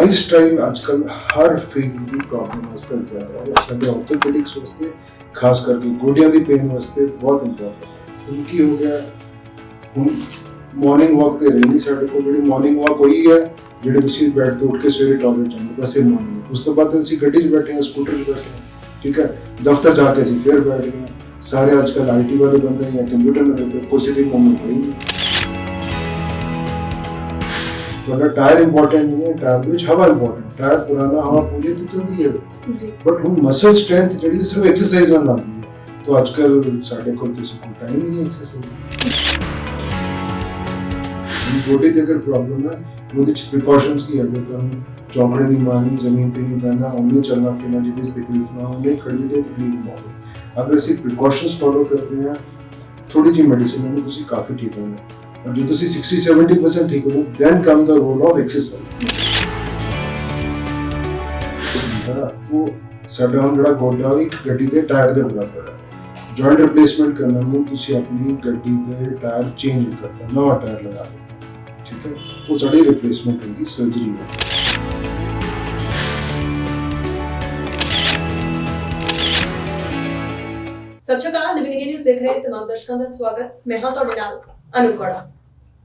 Life style ਅੱਜਕੱਲ ਹਰ field ਦੀ problem ਵਾਸਤੇ ਕਿਹਾ ਹੈ ਸਾਡੇ ਆਰਥੋਪੈਡਿਕਸ ਵਾਸਤੇ ਖਾਸ ਕਰਕੇ ਗੋਡਿਆਂ ਦੀ ਪੇਨ ਵਾਸਤੇ ਬਹੁਤ ਇੰਪੋਰਟੈਂਟ ਹੁਣ ਕੀ ਹੋ ਗਿਆ ਹੁਣ ਮਾਰਨਿੰਗ ਵਾਕ ਤੇ ਰਹੀ ਨਹੀਂ ਸਾਡੇ ਕੋਲ ਜਿਹੜੀ ਮਾਰਨਿੰਗ ਵਾਕ ਹੋਈ ਹੈ ਜਿਹੜੇ ਤੁਸੀਂ ਬੈੱਡ ਤੋਂ ਉੱਠ ਕੇ ਸਵੇਰੇ ਟਾਇਲਟ ਜਾਂਦੇ ਬਸ ਇਹ ਮਾਰਨਿੰਗ ਉਸ ਤੋਂ ਬਾਅਦ ਅਸੀਂ ਗੱਡੀ 'ਚ ਬੈਠੇ ਹਾਂ ਸਕੂਟਰ 'ਚ ਬੈਠੇ ਹਾਂ ਠੀਕ ਹੈ ਦਫ਼ਤਰ ਜਾ ਕੇ ਅਸੀਂ ਫਿਰ ਬੈਠ ਗਏ ਹਾਂ। ਸਾਰੇ ਅੱਜਕੱਲ ਆਈਟੀ ਵਾਲੇ ਬੰਦੇ ਜਾਂ ਕੰਪਿਊਟਰ ਨਾਲ ਲੱਗੇ ਕਿਸੇ ਦੀ ਕੰਮ ਨਹੀਂ ਤੁਹਾਡਾ ਟਾਇਰ ਇੰਪੋਰਟੈਂਟ ਨਹੀਂ ਹੈ ਟਾਇਰ ਵਿੱਚ ਹਵਾ ਇੰਪੋਰਟੈਂਟ ਟਾਇਰ ਪੁਰਾਣਾ ਹਵਾ ਪੂਰੀ ਤੇ ਚਲਦੀ ਹੈ ਜੀ ਬਟ ਹੁਣ ਮਸਲ ਸਟਰੈਂਥ ਜਿਹੜੀ ਹੈ ਸਿਰਫ ਐਕਸਰਸਾਈਜ਼ ਨਾਲ ਆਉਂਦੀ ਹੈ ਤਾਂ ਅੱਜਕੱਲ ਸਾਡੇ ਕੋਲ ਕਿਸੇ ਕੋਲ ਟਾਈਮ ਹੀ ਨਹੀਂ ਐਕਸਰਸਾਈਜ਼ ਦੀ ਬੋਡੀ ਤੇ ਅਗਰ ਪ੍ਰੋਬਲਮ ਹੈ ਉਹਦੇ ਚ ਪ੍ਰੀਕਾਸ਼ਨਸ ਕੀ ਹੈਗੇ ਤੁਹਾਨੂੰ ਚੌਂਕੜੇ ਨਹੀਂ ਮਾਰਨੀ ਜ਼ਮੀਨ ਤੇ ਨਹੀਂ ਬਹਿਣਾ ਉਹਨੇ ਚੱਲਣਾ ਫਿਰਨਾ ਜਿਹਦੇ ਸੇ ਤਕਲੀਫ ਨਾ ਹੋਵੇ ਖੜੀ ਤੇ ਤਕਲੀਫ ਨਾ ਹੋਵੇ ਅਗਰ ਅਸੀਂ ਪ੍ਰੀਕਾਸ਼ਨਸ ਫੋਲੋ ਕਰਦੇ ਹਾਂ ਥੋੜੀ ਜਿਹੀ ਮੈਡੀਸਿਨ ਨਾਲ ਤੁਸੀਂ ਕਾਫੀ ਠੀਕ ਹੋਗੇ ਔਰ ਜੇ ਤੁਸੀਂ 60 70% ਠੀਕ ਹੋ then come the role of exercise ਉਹ ਸਾਡਾ ਹੁਣ ਜਿਹੜਾ ਗੋਡਾ ਉਹ ਇੱਕ ਗੱਡੀ ਦੇ ਟਾਇਰ ਦੇ ਬਰਾਬਰ ਹੈ ਜੁਆਇੰਟ ਰਿਪਲੇਸਮੈਂਟ ਕਰਨਾ ਨਹੀਂ ਤੁਸੀਂ ਆਪਣੀ ਗੱਡੀ ਦੇ ਟਾਇਰ ਚੇਂਜ ਕਰਤਾ ਨਵਾਂ ਟਾਇਰ ਲਗਾ ਦਿਓ ਠੀਕ ਹੈ ਉਹ ਸਾਡੀ ਰਿਪਲੇਸਮੈਂਟ ਹੋਗੀ ਸਰਜਰੀ ਹੈ ਸਤਿ ਸ਼੍ਰੀ ਅਕਾਲ ਲਿਵਿੰਗ ਇੰਡੀਆ ਨਿਊਜ਼ ਦੇਖ ਰਹੇ ਤਮਾਮ ਦਰਸ਼ਕਾਂ ਦਾ ਸਵਾਗਤ ਮੈਂ ਹਾਂ ਤੁਹਾਡੇ ਨਾਲ ਅਨੂ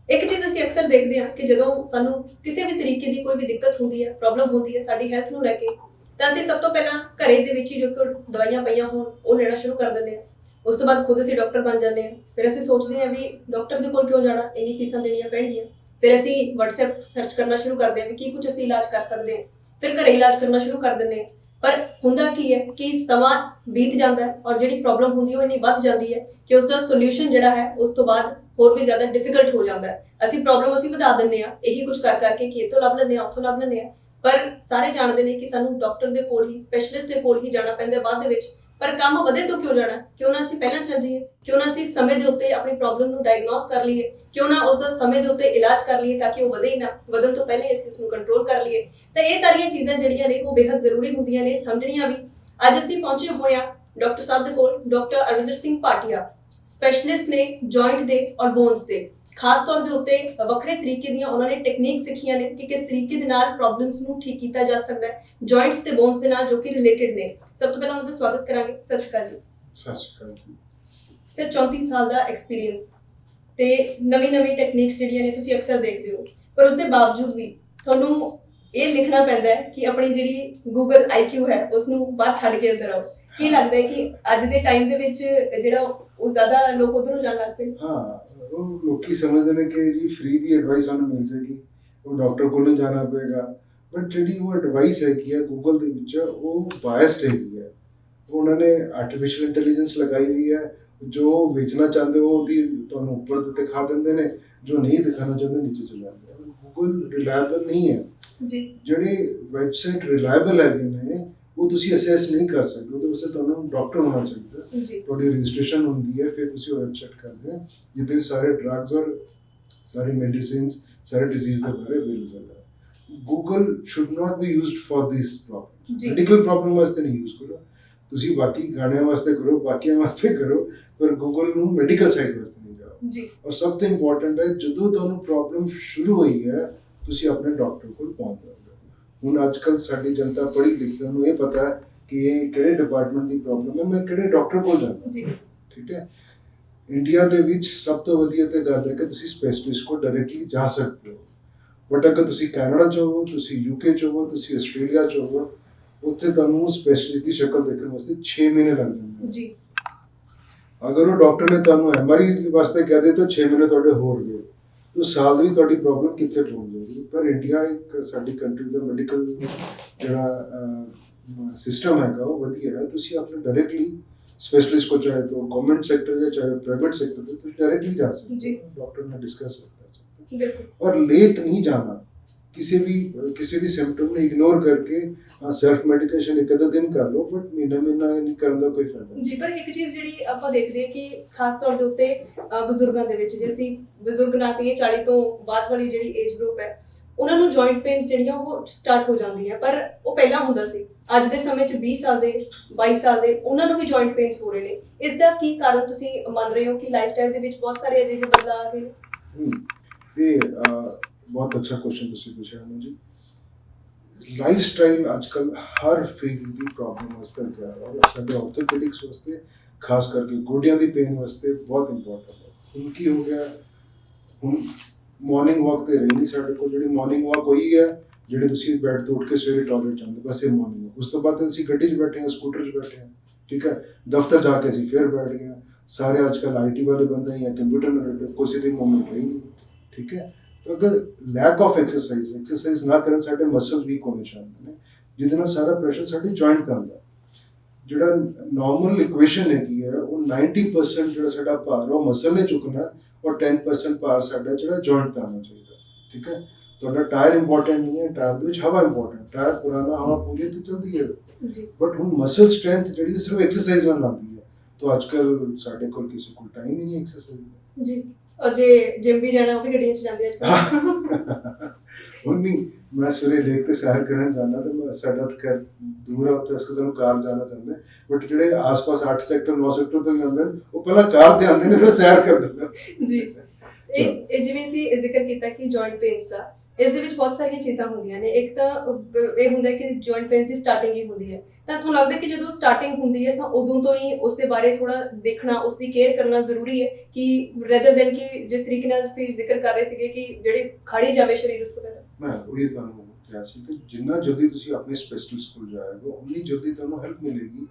ਇੱਕ ਚੀਜ਼ ਅਸੀਂ ਅਕਸਰ ਦੇਖਦੇ ਹਾਂ ਕਿ ਜਦੋਂ ਸਾਨੂੰ ਕਿਸੇ ਵੀ ਤਰੀਕੇ ਦੀ ਕੋਈ ਵੀ ਦਿੱਕਤ ਹੁੰਦੀ ਹੈ ਪ੍ਰੋਬਲਮ ਹੁੰਦੀ ਹੈ ਸਾਡੀ ਹੈਲਥ ਨੂੰ ਲੈ ਕੇ, ਤਾਂ ਅਸੀਂ ਸਭ ਤੋਂ ਪਹਿਲਾਂ ਘਰੇ ਦੇ ਵਿੱਚ ਹੀ ਜੋ ਕਿ ਦਵਾਈਆਂ ਪਈਆਂ ਹੋਣ, ਉਹ ਲੈਣਾ ਸ਼ੁਰੂ ਕਰ ਦਿੰਦੇ ਹਾਂ। ਉਸ ਤੋਂ ਬਾਅਦ ਖੁਦ ਅਸੀਂ ਡਾਕਟਰ ਬਣ ਜਾਂਦੇ ਹਾਂ। ਫਿਰ ਅਸੀਂ ਸੋਚਦੇ ਹਾਂ ਵੀ ਡਾਕਟਰ ਦੇ ਕੋਲ ਕਿਉਂ ਜਾਣਾ? ਇੰਨੀ ਫੀਸਾਂ ਦੇਣੀਆਂ ਪੈਣਗੀਆਂ। ਫਿਰ ਅਸੀਂ WhatsApp ਸਰਚ ਕਰਨਾ ਸ਼ੁਰੂ ਕਰਦੇ ਹਾਂ ਵੀ ਕੀ ਕੁਝ ਅਸੀਂ ਇਲਾਜ ਕਰ ਸਕਦੇ ਹਾਂ। ਫਿਰ ਘਰੇ ਇਲਾਜ ਕਰਨਾ ਸ਼ੁਰੂ ਕਰ ਦਿੰਦੇ ਹਾਂ। ਪਰ ਹੁੰਦਾ ਕੀ ਹੈ ਕਿ ਸਮਾਂ ਬੀਤ ਜਾਂਦਾ ਹੈ ਔਰ ਜਿਹੜੀ ਪ੍ਰੋਬਲਮ ਹੁੰਦੀ ਉਹ ਇੰਨੀ ਵੱਧ ਜਾਂਦੀ ਹੈ ਕਿ ਉਸ ਦਾ ਸੋਲੂਸ਼ਨ ਜਿਹੜਾ ਹੈ, ਉਸ ਤੋਂ ਬਾਅਦ ਹੋਰ ਵੀ ਜ਼ਿਆਦਾ ਡਿਫਿਕਲਟ ਹੋ ਜਾਂਦਾ ਹੈ। ਅਸੀਂ ਪ੍ਰੋਬਲਮ ਅਸੀਂ ਵਧਾ ਦਿੰਨੇ ਆ ਇਹੀ ਕੁਝ ਕਰ ਕਰਕੇ ਕਿ ਇੱਥੋਂ ਲੱਭ ਲੈਂਦੇ ਆ ਉੱਥੋਂ ਲੱਭ ਲੈਂਦੇ ਆ ਪਰ ਸਾਰੇ ਜਾਣਦੇ ਨੇ ਕਿ ਸਾਨੂੰ ਡਾਕਟਰ ਦੇ ਕੋਲ ਹੀ ਸਪੈਸ਼ਲਿਸਟ ਦੇ ਕੋਲ ਹੀ ਜਾਣਾ ਪੈਂਦਾ ਬਾਅਦ ਦੇ ਵਿੱਚ। ਪਰ ਕੰਮ ਵਧੇ ਤੋਂ ਕਿਉਂ ਜਾਣਾ ਕਿਉਂ ਨਾ ਅਸੀਂ ਪਹਿਲਾਂ ਚੱਲ ਜਾਈਏ? ਕਿਉਂ ਨਾ ਅਸੀਂ ਸਮੇਂ ਦੇ ਉੱਤੇ ਆਪਣੀ ਪ੍ਰੋਬਲਮ ਨੂੰ ਡਾਇਗਨੋਸ ਕਰ ਲਈਏ? ਕਿਉਂ ਨਾ ਉਸ ਦਾ ਸਮੇਂ ਦੇ ਉੱਤੇ ਇਲਾਜ ਕਰ ਲਈਏ ਤਾਂ ਕਿ ਉਹ ਵਧੇ ਹੀ ਨਾ, ਵਧਣ ਤੋਂ ਪਹਿਲੇ ਅਸੀਂ ਇਸ ਨੂੰ ਕੰਟਰੋਲ ਕਰ ਲਈਏ। ਤਾਂ ਇਹ ਸਾਰੀਆਂ ਚੀਜ਼ਾਂ ਜਿਹੜੀਆਂ ਨੇ, ਉਹ ਬੇहद ਜ਼ਰੂਰੀ ਹੁੰਦੀਆਂ ਨੇ, ਸਮਝਣੀਆਂ ਵੀ। ਅੱਜ ਅਸੀਂ ਪਹੁੰਚੇ ਹੋਏ ਹਾਂ ਡਾਕਟਰ ਸਾਹਿਬ ਦੇ ਕੋਲ, ਡਾਕਟਰ ਅਰਵਿੰਦਰ ਸਿੰਘ ਪਾਟਿਆ ਸਪੈਸ਼ਲਿਸਟ ਨੇ ਜੁਆਇੰਟ ਦੇ ਔਰ ਬੋਨਸ ਦੇ। ਖਾਸ ਤੌਰ ਦੇ ਉੱਤੇ ਵੱਖਰੇ ਤਰੀਕੇ ਦੀਆਂ ਉਹਨਾਂ ਨੇ ਟੈਕਨੀਕ ਸਿੱਖੀਆਂ ਨੇ ਕਿ ਕਿਸ ਤਰੀਕੇ ਦੇ ਨਾਲ ਪ੍ਰੋਬਲਮਸ ਨੂੰ ਠੀਕ ਕੀਤਾ ਜਾ ਸਕਦਾ ਹੈ। ਜੁਆਇੰਟਸ ਤੇ ਬੋਨਸ ਦੇ ਨਾਲ ਜੋ ਕਿ ਰਿਲੇਟਡ ਨੇ। ਸਭ ਤੋਂ ਪਹਿਲਾਂ ਉਹਨਾਂ ਦਾ ਸਵਾਗਤ ਕਰਾਂਗੇ। ਸਤਿ ਸ਼੍ਰੀ ਅਕਾਲ ਜੀ। ਸਤਿ ਸ਼੍ਰੀ ਅਕਾਲ ਸਿਰ 34 ਸਾਲ ਦਾ ਐਕਸਪੀਰੀਅੰਸ ਤੇ ਨਵੀਂ ਨਵੀਂ ਟੈਕਨੀਕਸ ਜਿਹੜੀਆਂ ਨੇ ਤੁਸੀਂ ਅਕਸਰ ਦੇਖਦੇ ਹੋ। ਪਰ ਉਸ ਦੇ ਬਾਵਜੂਦ ਵੀ ਤੁਹਾਨੂੰ ਇਹ ਲਿਖਣਾ ਪੈਂਦਾ ਹੈ ਕਿ ਆਪਣੀ ਜਿਹੜੀ Google IQ ਹੈ ਉਸ ਨੂੰ ਬਾਹਰ ਛੱਡ ਕੇ ਅੰਦਰ ਆਓ। ਕੀ ਲੱਗਦਾ ਹੈ ਕਿ ਅੱਜ ਦੇ ਟਾਈਮ ਦੇ ਵਿੱਚ ਜਿਹੜਾ ਉਹ ਜ਼ਿਆਦਾ ਲੋਕ ਉਧਰ ਜਾਣ ਲੱਗ ਪਏ। ਹਾਂ ਉਹ ਲੋਕੀ ਸਮਝਦੇ ਨੇ ਕਿ ਜੀ ਫ੍ਰੀ ਦੀ ਐਡਵਾਈਸ ਸਾਨੂੰ ਮਿਲ ਜਾਏਗੀ ਉਹ ਡਾਕਟਰ ਕੋਲ ਨਹੀਂ ਜਾਣਾ ਪਏਗਾ। ਬਟ ਜਿਹੜੀ ਉਹ ਐਡਵਾਈਸ ਹੈ ਕੀ ਹੈ ਗੂਗਲ ਦੇ ਵਿੱਚ ਉਹ ਬਾਇਸਡ ਹੈਗੀ ਹੈ ਉਹ ਉਹਨਾਂ ਨੇ ਆਰਟੀਫੀਸ਼ੀਅਲ ਇੰਟੈਲੀਜੈਂਸ ਲਗਾਈ ਹੋਈ ਹੈ ਜੋ ਵੇਚਣਾ ਚਾਹੁੰਦੇ ਹੋ ਉਹਦੀ ਤੁਹਾਨੂੰ ਉੱਪਰ ਤੇ ਦਿਖਾ ਦਿੰਦੇ ਨੇ। ਜੋ ਨਹੀਂ ਦਿਖਾਣਾ ਚਾਹੁੰਦੇ ਨੀਚੇ ਚਲੇ ਜਾਂਦੇ ਆ। ਗੂਗਲ ਰਿਲਾਇਬਲ ਨਹੀਂ ਹੈ। ਜੀ। ਜਿਹੜੇ ਵੈਬਸਾਈਟ ਰਿਲਾਇਬਲ ਹੈਗੇ ਨੇ ਉਹ ਤੁਸੀਂ ਅਸੈਸ ਨਹੀਂ ਕਰ ਸਕਦੇ। ਉਹਦੇ ਵਾਸਤੇ ਤੁਹਾਨੂੰ ਡਾਕਟਰ ਹੋਣਾ ਚਾਹੀਦਾ। ਤੁਹਾਡੀ ਰਜਿਸਟ੍ਰੇਸ਼ਨ ਹੁੰਦੀ ਹੈ ਫਿਰ ਤੁਸੀਂ ਵੈਬਸਾਈਟ ਕਰਦੇ ਹੋ। ਜਿੱਥੇ ਸਾਰੇ ਡਰੱਗਸ ਔਰ ਸਾਰੇ ਮੈਡੀਸਿਨਸ ਸਾਰੇ ਡਿਜ਼ੀਜ਼ ਦੇ ਬਾਰੇ ਅਵੇਲੇਬਲ ਹੈ। Google should not be used for this problem medical problem ਵਾਸਤੇ ਨਹੀਂ ਯੂਜ਼ ਕਰੋ। ਤੁਸੀਂ ਬਾਕੀ ਗਾਣਿਆਂ ਵਾਸਤੇ ਕਰੋ ਬਾਕੀਆਂ ਵਾਸਤੇ ਕਰੋ ਪਰ ਗੂਗਲ ਨੂੰ ਮੈਡੀਕਲ ਸਾਈਡ ਵਾਸਤੇ ਨਹੀਂ ਜਾਓ। ਜੀ। ਔਰ ਸਭ ਤੋਂ ਇੰਪੋਰਟੈਂਟ ਹੈ ਜਦੋਂ ਤੁਹਾਨੂੰ ਪ੍ਰੋਬਲਮ ਸ਼ੁਰੂ ਹੋਈ ਹੈ ਤੁਸੀਂ ਆਪਣੇ ਡਾਕਟਰ ਕੋਲ ਪਹੁੰਚ ਜਾਓਗੇ ਹੁਣ ਅੱਜ ਕੱਲ ਸਾਡੀ ਜਨਤਾ ਪੜ੍ਹੀ ਲਿਖੀ ਉਹਨੂੰ ਇਹ ਪਤਾ ਹੈ ਕਿ ਇਹ ਕਿਹੜੇ ਡਿਪਾਰਟਮੈਂਟ ਦੀ ਪ੍ਰੋਬਲਮ ਹੈ ਮੈਂ ਕਿਹੜੇ ਡਾਕਟਰ ਕੋਲ ਜਾਣਾ ਜੀ। ਠੀਕ ਹੈ? ਇੰਡੀਆ ਦੇ ਵਿੱਚ ਸਭ ਤੋਂ ਵਧੀਆ ਤੇ ਗੱਲ ਹੈ ਕਿ ਤੁਸੀਂ ਸਪੈਸ਼ਲਿਸਟ ਕੋਲ ਡਾਇਰੈਕਟਲੀ ਜਾ ਸਕਦੇ ਹੋ। ਬਟ ਅਗਰ ਤੁਸੀਂ ਕੈਨੇਡਾ ਚ ਹੋ ਤੁਸੀਂ ਯੂਕੇ ਚ ਹੋ ਤੁਸੀਂ ਆਸਟ੍ਰੇਲੀਆ ਚ ਹੋ ਉੱਥੇ ਤੁਹਾਨੂੰ ਸਪੈਸ਼ਲਿਸਟ ਦੀ ਸ਼ਕਲ ਦੇਖਣ ਵਾਸਤੇ 6 ਮਹੀਨੇ ਲੱਗ ਜਾਂਦੇ ਜੀ। ਅਗਰ ਉਹ ਡਾਕਟਰ ਨੇ ਤੁਹਾਨੂੰ ਐਮਆਰਆਈ ਵਾਸਤੇ ਕਹਿ ਦੇ ਤਾਂ 6 ਮਹੀਨੇ ਤੁਹਾਡੇ ਹੋਰ ਗਏ। ਤਾਂ ਸਾਲ ਦੀ ਤੁਹਾਡੀ ਪ੍ਰੋਬਲਮ ਕਿੱਥੇ ਪਹੁੰਚ ਜਾਏਗੀ ਪਰ ਇੰਡੀਆ ਇੱਕ ਸਾਡੀ ਕੰਟਰੀ ਦਾ ਮੈਡੀਕਲ ਜਿਹੜਾ ਸਿਸਟਮ ਹੈਗਾ ਉਹ ਵਧੀਆ ਹੈ ਤੁਸੀਂ ਆਪਣੇ ਡਾਇਰੈਕਟਲੀ ਸਪੈਸ਼ਲਿਸਟ ਕੋ ਚਾਹੇ तो गवर्नमेंट सेक्टर या चाहे प्राइवेट सेक्टर में तो डायरेक्टली जा सकते जी। हो डॉक्टर ने डिस्कस कर सकते हो ਬਿਲਕੁਲ और लेट नहीं जाना ਕਿਸੇ ਵੀ ਕਿਸੇ ਵੀ ਸਿੰਪਟਮ ਨੂੰ ਇਗਨੋਰ ਕਰਕੇ ਸੈਲਫ ਮੈਡੀਕੇਸ਼ਨ ਇੱਕ ਅੱਧਾ ਦਿਨ ਕਰ ਲਓ ਬਟ ਮਹੀਨਾ ਮਹੀਨਾ ਨਹੀਂ ਕਰਨ ਦਾ ਕੋਈ ਫਾਇਦਾ। ਜੀ ਪਰ ਇੱਕ ਚੀਜ਼ ਜਿਹੜੀ ਆਪਾਂ ਦੇਖਦੇ ਹਾਂ ਕਿ ਖਾਸ ਤੌਰ ਦੇ ਉੱਤੇ ਬਜ਼ੁਰਗਾਂ ਦੇ ਵਿੱਚ ਜੇ ਅਸੀਂ ਬਜ਼ੁਰਗ ਨਾ ਕਹੀਏ 40 ਤੋਂ ਬਾਅਦ ਵਾਲੀ ਜਿਹੜੀ ਏਜ ਗਰੁੱਪ ਹੈ ਉਹਨਾਂ ਨੂੰ ਜੁਆਇੰਟ ਪੇਨਸ ਜਿਹੜੀਆਂ ਉਹ ਸਟਾਰਟ ਹੋ ਜਾਂਦੀਆਂ ਪਰ ਉਹ ਪਹਿਲਾਂ ਹੁੰਦਾ ਸੀ। ਅੱਜ ਦੇ ਸਮੇਂ 'ਚ 20 ਸਾਲ ਦੇ 22 ਸਾਲ ਦੇ ਉਹਨਾਂ ਨੂੰ ਵੀ ਜੁਆਇੰਟ ਪੇਨਸ ਹੋ ਰਹੇ ਨੇ। ਇਸ ਦਾ ਕੀ ਕਾਰਨ ਤੁਸੀਂ ਮੰਨ ਰਹੇ ਹੋ ਕਿ ਲਾਈਫ ਸਟਾਈਲ ਦੇ ਵਿੱਚ ਬਹੁਤ ਸਾਰੇ ਅਜਿਹੇ ਬਦਲਾਅ ਆ ਗਏ ਨੇ? ਤੇ ਬਹੁਤ ਅੱਛਾ ਕੁਐਸਚਨ ਤੁਸੀਂ ਪੁੱਛਿਆ ਮੈਨੂੰ ਜੀ ਲਾਈਫ ਸਟਾਈਲ ਅੱਜਕੱਲ ਹਰ ਫੀਲਡ ਦੀ ਪ੍ਰੋਬਲਮ ਵਾਸਤੇ ਗਿਆ ਔਰ ਸਾਡੇ ਆਰਥੋਪੈਡਿਕਸ ਵਾਸਤੇ ਖਾਸ ਕਰਕੇ ਗੋਡਿਆਂ ਦੀ ਪੇਨ ਵਾਸਤੇ ਬਹੁਤ ਇੰਪੋਰਟੈਂਟ ਹੈ ਹੁਣ ਕੀ ਹੋ ਗਿਆ ਹੁਣ ਮਾਰਨਿੰਗ ਵਾਕ ਤੇ ਰਹੀ ਨਹੀਂ ਸਾਡੇ ਕੋਲ ਜਿਹੜੀ ਮਾਰਨਿੰਗ ਵਾਕ ਹੋਈ ਹੈ ਜਿਹੜੇ ਤੁਸੀਂ ਬੈੱਡ ਤੋਂ ਉੱਠ ਕੇ ਸਵੇਰੇ ਟਾਇਲਟ ਜਾਂਦੇ ਬਸ ਇਹ ਮਾਰਨਿੰਗ ਵਾਕ ਉਸ ਤੋਂ ਬਾਅਦ ਅਸੀਂ ਗੱਡੀ 'ਚ ਬੈਠੇ ਹਾਂ ਸਕੂਟਰ 'ਚ ਬੈਠੇ ਹਾਂ ਠੀਕ ਹੈ ਦਫ਼ਤਰ ਜਾ ਕੇ ਅਸੀਂ ਫਿਰ ਬੈਠ ਗਏ ਸਾਰੇ ਅੱਜਕੱਲ ਆਈਟੀ ਵਾਲੇ ਬੰਦੇ ਜਾਂ ਕੰਪਿਊਟਰ ਨਾਲ ਕੋਈ ਸਿੱਧੀ ਮੂਵਮੈਂਟ ਨਹੀਂ ਠੀਕ ਹੈ ਅਗਰ ਲੈਕ ਆਫ ਐਕਸਰਸਾਈਜ਼ ਐਕਸਰਸਾਈਜ਼ ਨਾ ਕਰਨ ਸਾਡੇ ਮਸਲਸ ਵੀਕ ਹੋਣੇ ਸ਼ਾਮਿਲ ਨੇ ਜਿਹਦੇ ਨਾਲ ਸਾਰਾ ਪ੍ਰੈਸ਼ਰ ਸਾਡੇ ਜੁਆਇੰਟ ਤੇ ਆਉਂਦਾ ਜਿਹੜਾ ਨਾਰਮਲ ਇਕੁਏਸ਼ਨ ਹੈਗੀ ਹੈ ਉਹ 90% ਜਿਹੜਾ ਸਾਡਾ ਭਾਰ ਉਹ ਮਸਲ ਨੇ ਚੁੱਕਣਾ ਔਰ 10% ਭਾਰ ਸਾਡਾ ਜਿਹੜਾ ਜੁਆਇੰਟ ਤੇ ਆਉਣਾ ਚਾਹੀਦਾ ਠੀਕ ਹੈ ਤੁਹਾਡਾ ਟਾਇਰ ਇੰਪੋਰਟੈਂਟ ਨਹੀਂ ਹੈ ਟਾਇਰ ਦੇ ਵਿੱਚ ਹਵਾ ਇੰਪੋਰਟੈਂਟ ਟਾਇਰ ਪੁਰਾਣਾ ਹਵਾ ਪੂਰੀ ਤੇ ਚਲਦੀ ਹੈ ਜੀ ਬਟ ਹੁਣ ਮਸਲ ਸਟਰੈਂਥ ਜਿਹੜੀ ਸਿਰਫ ਐਕਸਰਸਾਈਜ਼ ਨਾਲ ਆਉਂਦੀ ਹੈ ਤਾਂ ਅੱਜਕੱਲ ਸਾਡੇ ਕੋਲ ਕਿਸੇ ਕੋਲ ਟਾਈਮ ਹੀ ਨਹੀਂ ਐਕਸਰਸਾਈਜ਼ ਜੀ ਔਰ ਜੇ ਜਿਮ ਵੀ ਜਾਣਾ ਉਹ ਵੀ ਗੱਡੀਆਂ 'ਚ ਜਾਂਦੇ ਅੱਜ ਕੱਲ੍ਹ। ਹੁਣ ਨਹੀਂ ਮੈਂ ਸਵੇਰੇ ਲੇਕ ਤੇ ਸੈਰ ਕਰਨ ਜਾਣਾ ਤੇ ਮੈਂ ਸਾਡਾ ਘਰ ਦੂਰ ਆ ਉੱਥੇ ਅਸਕੋ ਸਾਨੂੰ ਕਾਰ ਜਾਣਾ ਚਾਹੁੰਦੇ ਬਟ ਜਿਹੜੇ ਆਸ-ਪਾਸ 8 ਸੈਕਟਰ 9 ਸੈਕਟਰ ਤੋਂ ਨੇ ਉਹ ਪਹਿਲਾਂ ਕਾਰ ਤੇ ਆਉਂਦੇ ਨੇ ਫਿਰ ਸੈਰ ਕਰਦੇ ਨੇ। ਜੀ। ਇਹ ਜਿਵੇਂ ਅਸੀਂ ਜ਼ਿਕਰ ਕੀਤਾ ਕਿ ਜੁਆਇੰਟ ਪੇਨਸ ਦਾ ਇਸ ਦੇ ਵਿੱਚ ਬਹੁਤ ਸਾਰੀਆਂ ਚੀਜ਼ਾਂ ਹੁੰਦੀਆਂ ਨੇ। ਇੱਕ ਤਾਂ ਇਹ ਹੁੰਦਾ ਕਿ ਜੁਆਇੰਟ ਪੇਨਸ ਦੀ ਸਟਾਰਟਿੰਗ ਹੀ ਹੁੰਦੀ ਹੈ। ਤਾਂ ਤੁਹਾਨੂੰ ਲੱਗਦਾ ਕਿ ਜਦੋਂ ਸਟਾਰਟਿੰਗ ਹੁੰਦੀ ਹੈ ਤਾਂ ਉਦੋਂ ਤੋਂ ਹੀ ਉਸ ਦੇ ਬਾਰੇ ਥੋੜਾ ਦੇਖਣਾ ਉਸ ਦੀ ਕੇਅਰ ਕਰਨਾ ਜ਼ਰੂਰੀ ਹੈ ਕਿ ਰੈਦਰ ਦੈਨ ਕਿ ਜਿਸ ਤਰੀਕੇ ਨਾਲ ਅਸੀਂ ਜ਼ਿਕਰ ਕਰ ਰਹੇ ਸੀਗੇ ਕਿ ਜਿਹੜੇ ਖੜੀ ਜਾਵੇ ਸਰੀਰ ਉਸ ਤੋਂ ਪਹਿਲਾਂ। ਮੈਂ ਉਹੀ ਤੁਹਾਨੂੰ ਕਿਹਾ ਸੀ ਕਿ ਜਿੰਨਾ ਜਲਦੀ ਤੁਸੀਂ ਆਪਣੇ ਸਪੈਸ਼ਲਿਸਟ ਕੋਲ ਜਾਓਗੇ ਉਨੀ ਜਲਦੀ ਤੁਹਾਨੂੰ ਹੈਲਪ ਮਿਲੇਗੀ।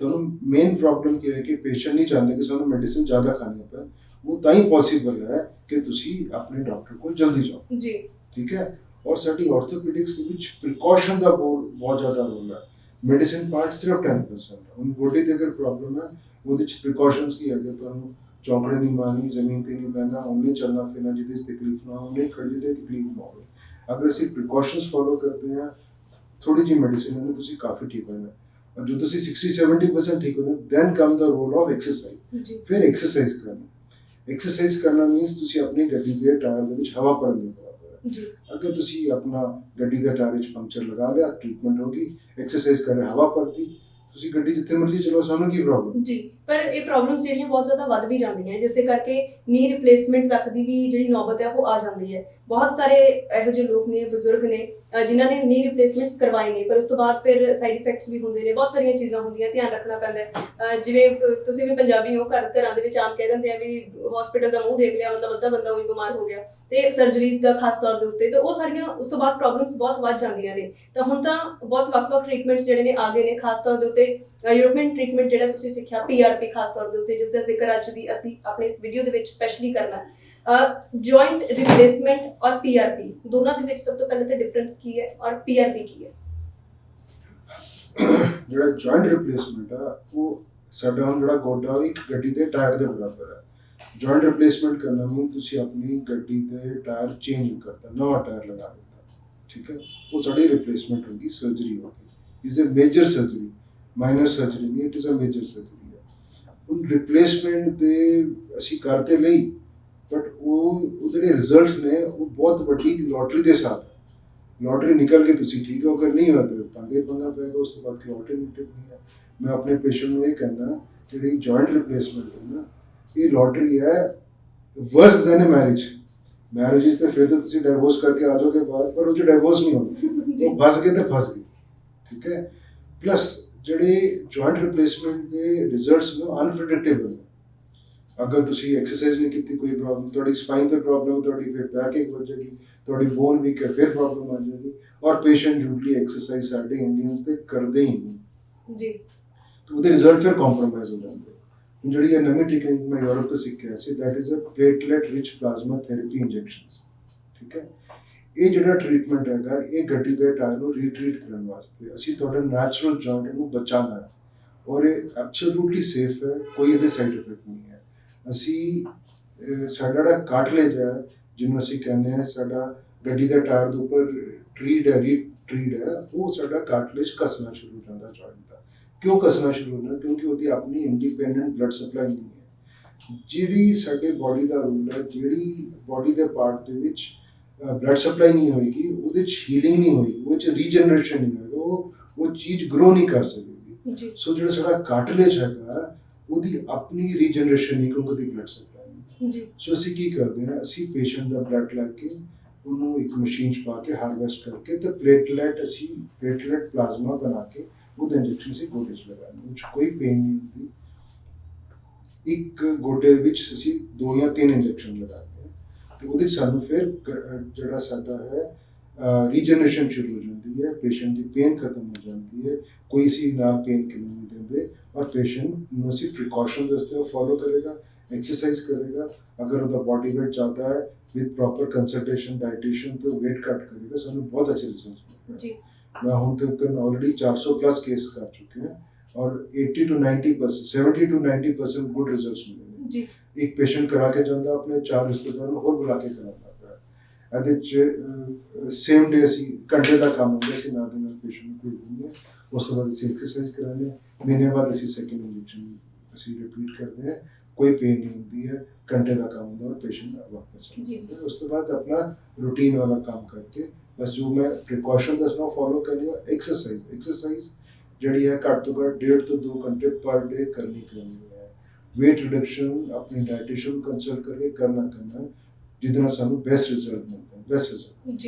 ਤੁਹਾਨੂੰ ਮੇਨ ਪ੍ਰੋਬਲਮ ਕੀ ਹੈ ਕਿ ਪੇਸ਼ੈਂਟ ਨਹੀਂ ਚਾਹੁੰਦੇ ਕਿ ਸਾਨੂੰ ਮੈਡੀਸਿਨ ਜ਼ਿਆਦਾ ਖਾਣੀ ਪਏ ਉਹ ਤਾਂ ਹੀ ਪੋਸੀਬਲ ਹੈ ਕਿ ਤੁਸੀਂ ਆਪਣੇ ਡਾਕਟਰ ਕੋਲ ਜਲਦੀ ਜਾਓ। ਜੀ। ਠੀਕ ਹੈ ਔਰ ਸਾਡੀ ਆਰਥੋਪੈਡਿਕਸ ਦੇ ਵਿੱਚ ਪ੍ਰੀਕਾਸ਼ਨ ਦਾ ਬਹੁਤ ਜ਼ਿਆਦਾ ਰੋਲ ਹੈ ਮੈਡੀਸਿਨ ਪਾਰਟ ਸਿਰਫ 10% ਹੈ ਹੁਣ ਗੋਡੇ ਦੀ ਅਗਰ ਪ੍ਰੋਬਲਮ ਹੈ ਉਹਦੇ ਵਿੱਚ ਪ੍ਰੀਕਾਸ਼ਨਸ ਕੀ ਹੈਗੇ ਤੁਹਾਨੂੰ ਚੌਂਕੜੇ ਨਹੀਂ ਮਾਰਨੀ ਜ਼ਮੀਨ ਤੇ ਨਹੀਂ ਬਹਿਣਾ ਉਹਨੇ ਚੱਲਣਾ ਫਿਰਨਾ ਜਿਹਦੇ 'ਚ ਤਕਲੀਫ ਨਾ ਉਹਨੇ ਖੜੀ ਤੇ ਤਕਲੀਫ ਨਾ ਹੋਵੇ ਅਗਰ ਅਸੀਂ ਪ੍ਰੀਕਾਸ਼ਨਸ ਫੋਲੋ ਕਰਦੇ ਹਾਂ ਥੋੜੀ ਜਿਹੀ ਮੈਡੀਸਿਨ ਨਾਲ ਤੁਸੀਂ ਕਾਫੀ ਠੀਕ ਹੋਣਾ ਔਰ ਜਦੋਂ ਤੁਸੀਂ 60 70% ਠੀਕ ਹੋਣਾ then come the role of exercise ਜੀ ਫਿਰ ਐਕਸਰਸਾਈਜ਼ ਕਰਨਾ ਐਕਸਰਸਾਈਜ਼ ਕਰਨਾ ਮੀਨਸ ਤੁਸੀਂ ਆਪਣੀ ਗੱਡੀ ਦੇ ਟਾਇਰ ਦੇ ਵਿੱਚ ਹਵਾ ਭਰਨ ਦੇ ਜੀ। ਅਗਰ ਤੁਸੀਂ ਆਪਣਾ ਗੱਡੀ ਦਾ ਟਾਇਰ ਵਿੱਚ ਪੰਕਚਰ ਲਗਾ ਲਿਆ ਟ੍ਰੀਟਮੈਂਟ ਹੋਗੀ ਐਕਸਰਸਾਈਜ਼ ਕਰ ਰਹੇ ਹਵਾ ਭਰਤੀ ਤੁਸੀਂ ਗੱਡੀ ਜਿੱਥੇ ਮਰਜ਼ੀ ਚਲਾਓ ਸਾਨੂੰ ਕੀ ਪ੍ਰੋਬਲਮ ਜੀ ਪਰ ਇਹ ਪ੍ਰੋਬਲਮਸ ਜਿਹੜੀਆਂ ਬਹੁਤ ਜ਼ਿਆਦਾ ਵੱਧ ਵੀ ਜਾਂਦੀਆਂ ਜਿਸ ਦੇ ਕਰਕੇ ਨੀ ਰਿਪਲੇਸਮੈਂਟ ਤੱਕ ਦੀ ਵੀ ਜਿਹੜੀ ਨੌਬਤ ਹੈ ਉਹ ਆ ਜਾਂਦੀ ਹੈ। ਬਹੁਤ ਸਾਰੇ ਇਹੋ ਜਿਹੇ ਲੋਕ ਨੇ, ਬਜ਼ੁਰਗ ਨੇ ਜਿਨ੍ਹਾਂ ਨੇ ਨੀ ਰਿਪਲੇਸਮੈਂਟਸ ਕਰਵਾਏ ਨੇ, ਪਰ ਉਸ ਤੋਂ ਬਾਅਦ ਫਿਰ ਸਾਈਡ ਇਫੈਕਟਸ ਵੀ ਹੁੰਦੇ ਨੇ, ਬਹੁਤ ਸਾਰੀਆਂ ਚੀਜ਼ਾਂ ਹੁੰਦੀਆਂ, ਧਿਆਨ ਰੱਖਣਾ ਪੈਂਦਾ ਜਿਵੇਂ ਤੁਸੀਂ ਵੀ ਪੰਜਾਬੀ ਹੋ, ਘਰ ਘਰਾਂ ਦੇ ਵਿੱਚ ਆਮ ਕਹਿ ਦਿੰਦੇ ਆ ਵੀ ਹਸਪੀਟਲ ਦਾ ਮੂੰਹ ਦੇਖ ਲਿਆ, ਮਤਲਬ ਅੱਧਾ ਬੰਦਾ ਉਹੀ ਬਿਮਾਰ ਹੋ ਗਿਆ। ਤੇ ਸਰਜਰੀਜ਼ ਦਾ ਖਾਸ ਤੌਰ ਦੇ ਉੱਤੇ, ਤਾਂ ਉਹ ਸਾਰੀਆਂ, ਉਸ ਤੋਂ ਬਾਅਦ ਪ੍ਰੋਬਲਮਸ ਬਹੁਤ ਵੱਧ ਜਾਂਦੀਆਂ ਨੇ। ਤਾਂ ਹੁਣ ਤਾਂ ਬਹੁਤ ਵੱਖ-ਵੱਖ ਟ੍ਰੀਟਮੈਂਟਸ ਜਿਹੜੇ ਨੇ ਆ ਗਏ ਨੇ, ਖਾਸ ਤੌਰ ਦੇ ਉੱਤੇ ਯੂਰੋਪੀਅਨ ਟ੍ਰੀਟਮੈਂਟ ਜਿਹੜਾ ਤੁਸੀਂ ਸਿੱਖਿਆ ਪੀਆਰਪੀ ਖਾਸ ਤੌਰ ਦੇ ਉੱਤੇ, ਜਿਸ ਦਾ ਜ਼ਿਕਰ ਅੱਜ ਦੀ ਅਸੀਂ ਆਪਣੇ ਇਸ ਵੀਡੀਓ ਦੇ ਵਿੱਚ ਸਪੈਸ਼ਲੀ ਕਰਨਾ ਜੁਆਇੰਟ ਰਿਪਲੇਸਮੈਂਟ ਔਰ ਪੀਆਰਪੀ ਦੋਨਾਂ ਦੇ ਵਿੱਚ ਸਭ ਤੋਂ ਪਹਿਲਾਂ ਤਾਂ ਡਿਫਰੈਂਸ ਕੀ ਹੈ ਔਰ ਪੀਆਰਪੀ ਕੀ ਹੈ? ਜਿਹੜਾ ਜੁਆਇੰਟ ਰਿਪਲੇਸਮੈਂਟ ਆ, ਉਹ ਸਾਡਾ ਹੁਣ ਜਿਹੜਾ ਗੋਡਾ ਉਹ ਇੱਕ ਗੱਡੀ ਦੇ ਟਾਇਰ ਦੇ ਬਰਾਬਰ ਹੈ ਜੁਆਇੰਟ ਰਿਪਲੇਸਮੈਂਟ ਕਰਨਾ ਮੀਨ ਤੁਸੀਂ ਆਪਣੀ ਗੱਡੀ ਦੇ ਟਾਇਰ ਚੇਂਜ ਕਰਤਾ, ਨਵਾਂ ਟਾਇਰ ਲਗਾ ਦਿੱਤਾ। ਠੀਕ ਹੈ? ਉਹ ਸਾਡੀ ਰਿਪਲੇਸਮੈਂਟ ਹੋਗੀ ਸਰਜਰੀ ਹੋਗੀ is a major surgery minor surgery ਨਹੀਂ it is a major surgery ਹੈ ਹੁਣ ਰਿਪਲੇਸਮੈਂਟ ਦੇ ਅਸੀਂ ਕਰਦੇ ਲਈ ਜਿਹੜੇ ਰਿਜ਼ਲਟ ਨੇ ਉਹ ਬਹੁਤ ਵੱਡੀ ਲੋਟਰੀ ਦੇ ਸਾਥ ਹੈ ਲੋਟਰੀ ਨਿਕਲ ਗਈ ਤੁਸੀਂ ਠੀਕ ਹੋ ਅਗਰ ਨਹੀਂ ਹੋਇਆ ਤਾਂ ਪੰਗੇ ਪੰਗਾ ਪਏਗਾ ਉਸ ਤੋਂ ਬਾਅਦ ਕੋਈ ਆਲਟਰਨੇਟਿਵ ਨਹੀਂ ਹੈ ਮੈਂ ਆਪਣੇ ਪੇਸ਼ੈਂਟ ਨੂੰ ਇਹ ਕਹਿਣਾ ਜਿਹੜੀ ਜੁਆਇੰਟ ਰਿਪਲੇਸਮੈਂਟ ਹੈ ਨਾ ਇਹ ਲੋਟਰੀ ਹੈ worse than a marriage marriage ਇਸ ਤੇ ਫਿਰ ਤਾਂ ਤੁਸੀਂ ਡਿਵੋਰਸ ਕਰਕੇ ਆ ਜਾਓਗੇ ਬਾਹਰ ਪਰ ਉਹ ਚ ਡਿਵੋਰਸ ਨਹੀਂ ਹੋਣਾ ਉਹ ਫਸ ਗਏ ਤੇ ਫਸ ਗਏ ਠੀਕ ਹੈ ਪਲੱਸ ਜਿਹੜੇ ਜੁਆਇੰਟ ਰਿਪਲੇਸਮੈਂਟ ਦੇ ਰਿਜ਼ਲਟਸ ਨੇ ਅਨਪ੍ਰੈਡਿਕਟੇਬਲ ਨੇ ਅਗਰ ਤੁਸੀਂ ਐਕਸਰਸਾਈਜ਼ ਨਹੀਂ ਕੀਤੀ ਕੋਈ ਪ੍ਰੋਬਲਮ ਤੁਹਾਡੀ ਸਪਾਈਨ ਤੇ ਪ੍ਰੋਬਲਮ ਤੁਹਾਡੀ ਫਿਰ ਬੈਕ ਇੱਕ ਹੋ ਜਾਏਗੀ ਤੁਹਾਡੀ ਬੋਨ ਵੀਕ ਹੈ ਫਿਰ ਪ੍ਰੋਬਲਮ ਆ ਜਾਏਗੀ। ਔਰ ਪੇਸ਼ੈਂਟ ਯੂਜ਼ਲੀ ਐਕਸਰਸਾਈਜ਼ ਸਾਡੇ ਇੰਡੀਅਨਸ ਤੇ ਕਰਦੇ ਹੀ ਨਹੀਂ। ਜੀ। ਤੇ ਉਹਦੇ ਰਿਜ਼ਲਟ ਫਿਰ ਕੰਪਰੋਮਾਈਜ਼ ਹੋ ਜਾਂਦੇ। ਜਿਹੜੀ ਇਹ ਨਵੀਂ ਟੈਕਨੀਕ ਮੈਂ ਯੂਰਪ ਤੋਂ ਸਿੱਖਿਆ ਸੀ that is a platelet rich plasma therapy injections ਠੀਕ ਹੈ? ਇਹ ਜਿਹੜਾ ਟ੍ਰੀਟਮੈਂਟ ਹੈਗਾ ਇਹ ਗੱਡੀ ਦੇ ਟਾਇਰ ਨੂੰ ਰੀਟਰੀਟ ਕਰਨ ਵਾਸਤੇ ਅਸੀਂ ਤੁਹਾਡੇ ਨੈਚੁਰਲ ਜੁਆਇੰਟ ਨੂੰ ਬਚਾਉਣਾ ਹੈ। ਔਰ ਇਹ ਐਬਸੋਲੂਟਲੀ ਸੇਫ ਹੈ ਕੋਈ ਇਹਦੇ ਸਾਈਡ ਇਫੈਕਟ ਨਹੀਂ। ਅਸੀਂ ਸਾਡਾ ਜਿਹੜਾ ਕਾਟਲੇਜ ਹੈ ਜਿਹਨੂੰ ਅਸੀਂ ਕਹਿੰਦੇ ਹਾਂ ਸਾਡਾ ਗੱਡੀ ਦੇ ਟਾਇਰ ਦੇ ਉੱਪਰ ਟਰੀਡ ਹੈ ਰੀ ਟਰੀਡ ਹੈ ਉਹ ਸਾਡਾ ਕਾਟਲੇਜ ਕਸਣਾ ਸ਼ੁਰੂ ਹੋ ਜਾਂਦਾ ਜੁਆਇੰਟ ਦਾ ਕਿਉਂ ਕਸਣਾ ਸ਼ੁਰੂ ਹੁੰਦਾ? ਕਿਉਂਕਿ ਉਹਦੀ ਆਪਣੀ ਇੰਡੀਪੈਂਡੈਂਟ ਬਲੱਡ ਸਪਲਾਈ ਨਹੀਂ ਹੈ। ਜਿਹੜੀ ਸਾਡੇ ਬਾਡੀ ਦਾ ਰੂਲ ਹੈ ਜਿਹੜੀ ਬਾਡੀ ਦੇ ਪਾਰਟ ਦੇ ਵਿੱਚ ਬਲੱਡ ਸਪਲਾਈ ਨਹੀਂ ਹੋਏਗੀ ਉਹਦੇ ਚ ਹੀਲਿੰਗ ਨਹੀਂ ਹੋਏਗੀ ਉਹ ਚ ਰੀਜਨਰੇਸ਼ਨ ਨਹੀਂ ਹੋਏਗਾ ਉਹ ਉਹ ਚੀਜ਼ ਗਰੋ ਨਹੀਂ ਕਰ ਸਕੇਗੀ। ਜੀ। ਸੋ ਜਿਹੜਾ ਸਾਡਾ ਕਾਟਲੇਜ ਹੈਗਾ ਉਹਦੀ ਆਪਣੀ ਰੀਜਨਰੇਸ਼ਨ ਨਹੀਂ ਕਿਉਂਕਿ ਉਹਦੀ ਬਲੱਡ ਸਪਲਾਈ ਜੀ। ਸੋ ਅਸੀਂ ਕੀ ਕਰਦੇ ਹਾਂ ਅਸੀਂ ਪੇਸ਼ੈਂਟ ਦਾ ਬਲੱਡ ਲੈ ਕੇ ਉਹਨੂੰ ਇੱਕ ਮਸ਼ੀਨ 'ਚ ਪਾ ਕੇ ਹਾਰਵੈਸਟ ਕਰਕੇ ਤੇ ਪਲੇਟਲੈਟ ਅਸੀਂ ਪਲੇਟਲੈਟ ਪਲਾਜ਼ਮਾ ਬਣਾ ਕੇ ਉਹਦੇ ਇੰਜੈਕਸ਼ਨ ਅਸੀਂ ਗੋਡੇ 'ਚ ਲਗਾਉਂਦੇ ਉਹ 'ਚ ਕੋਈ ਪੇਨ ਨਹੀਂ ਹੁੰਦੀ। ਇੱਕ ਗੋਡੇ ਵਿੱਚ ਅਸੀਂ ਦੋ ਜਾਂ ਤਿੰਨ ਇੰਜੈਕਸ਼ਨ ਲਗਾਉਂਦੇ ਹਾਂ ਤੇ ਉਹਦੇ ਸਾਨੂੰ ਫਿਰ ਜਿਹੜਾ ਸਾਡਾ ਹੈ ਰੀਜਨਰੇਸ਼ਨ ਸ਼ੁਰੂ ਹੋ ਜਾਂਦੀ ਹੈ ਪੇਸ਼ੈਂਟ ਦੀ ਪੇਨ ਖਤਮ ਹੋ ਜਾਂਦੀ ਹੈ ਕੋਈ ਸੀ ਨਾਲ ਪੇਨ ਕਿਲਰ ਨਹੀਂ ਦਿੰਦੇ ਔਰ ਪੇਸ਼ੈਂਟ ਨੂੰ ਅਸੀਂ ਪ੍ਰੀਕਾਸ਼ਨ ਦੱਸਦੇ ਹਾਂ ਫੋਲੋ ਕਰੇਗਾ ਐਕਸਰਸਾਈਜ਼ ਕਰੇਗਾ ਅਗਰ ਉਹਦਾ ਬਾਡੀ weight ਜ਼ਿਆਦਾ ਹੈ ਵਿਦ ਪ੍ਰੋਪਰ ਕੰਸਲਟੇਸ਼ਨ ਡਾਈਟੀਸ਼ੀਅਨ ਤੋਂ weight ਘੱਟ ਕਰੇਗਾ ਸਾਨੂੰ ਬਹੁਤ ਅੱਛੇ ਰਿਜ਼ਲਟਸ ਮਿਲਦੇ ਜੀ ਮੈਂ ਹੁਣ ਤੱਕ ਆਲਰੇਡੀ 400 ਪਲੱਸ ਕੇਸ ਕਰ ਚੁੱਕੇ ਹਾਂ ਔਰ 80 ਟੂ 90% 70 ਟੂ 90% ਗੁੱਡ ਰਿਜ਼ਲਟਸ ਮਿਲੇ ਨੇ ਜੀ ਇੱਕ ਪੇਸ਼ੈਂਟ ਕਰਾ ਕੇ ਜਾਂਦਾ ਆਪਣੇ ਚਾਰ ਰਿਸ਼ਤੇਦਾਰਾਂ ਨੂੰ ਹੋਰ ਬੁਲਾ ਕੇ ਕਰਾਉਂਦਾ ਪਿਆ ਇਹਦੇ ਚ ਸੇਮ ਡੇ ਅਸੀਂ ਘੰਟੇ ਦਾ ਕੰਮ ਹੁੰਦਾ ਸੀ ਨਾਲ ਦੇ ਨਾਲ ਪੇਸ਼ੈਂਟ ਨੂੰ ਭੇਜ ਦਿੰਦੇ ਉਸ ਤੋਂ ਬਾਅਦ ਅਸੀਂ ਐਕਸਰਸਾਈਜ਼ ਕਰਾਉਂਦੇ ਮਹੀਨੇ ਬਾਅਦ ਅਸੀਂ ਸੈਕਿੰਡ ਇੰਜੈਕਸ਼ਨ ਅਸੀਂ ਰਿਪੀਟ ਕਰਦੇ ਹਾਂ। ਕੋਈ ਪੇਨ ਨਹੀਂ ਹੁੰਦੀ ਹੈ। ਘੰਟੇ ਦਾ ਕੰਮ ਹੁੰਦਾ ਔਰ ਪੇਸ਼ੈਂਟ ਵਾਪਸ ਚਲਾ। ਉਸ ਤੋਂ ਬਾਅਦ ਆਪਣਾ ਰੂਟੀਨ ਵਾਲਾ ਕੰਮ ਕਰਕੇ ਬਸ ਜੋ ਮੈਂ ਪ੍ਰੀਕਾਸ਼ਨ ਦੱਸਣਾ ਫੋਲੋ ਕਰ ਲਿਆ ਐਕਸਰਸਾਈਜ਼ ਐਕਸਰਸਾਈਜ਼ ਜਿਹੜੀ ਹੈ ਘੱਟ ਤੋਂ ਘੱਟ ਡੇਢ ਤੋਂ 2 ਘੰਟੇ ਪਰ ਡੇ ਕਰਨੀ ਕਰਨੀ ਹੈ। weight ਰਿਡਕਸ਼ਨ ਆਪਣੀ ਡਾਈਟੀਸ਼ੀਅਨ ਕੰਸਲਟ ਕਰਕੇ ਕਰਨਾ ਕਰਨਾ। ਜਿਹਦੇ ਨਾਲ ਸਾਨੂੰ ਬੈਸਟ ਰਿਜ਼ਲਟ ਮਿਲਦਾ ਬੈਸਟ ਰਿਜ਼ਲਟ ਜੀ।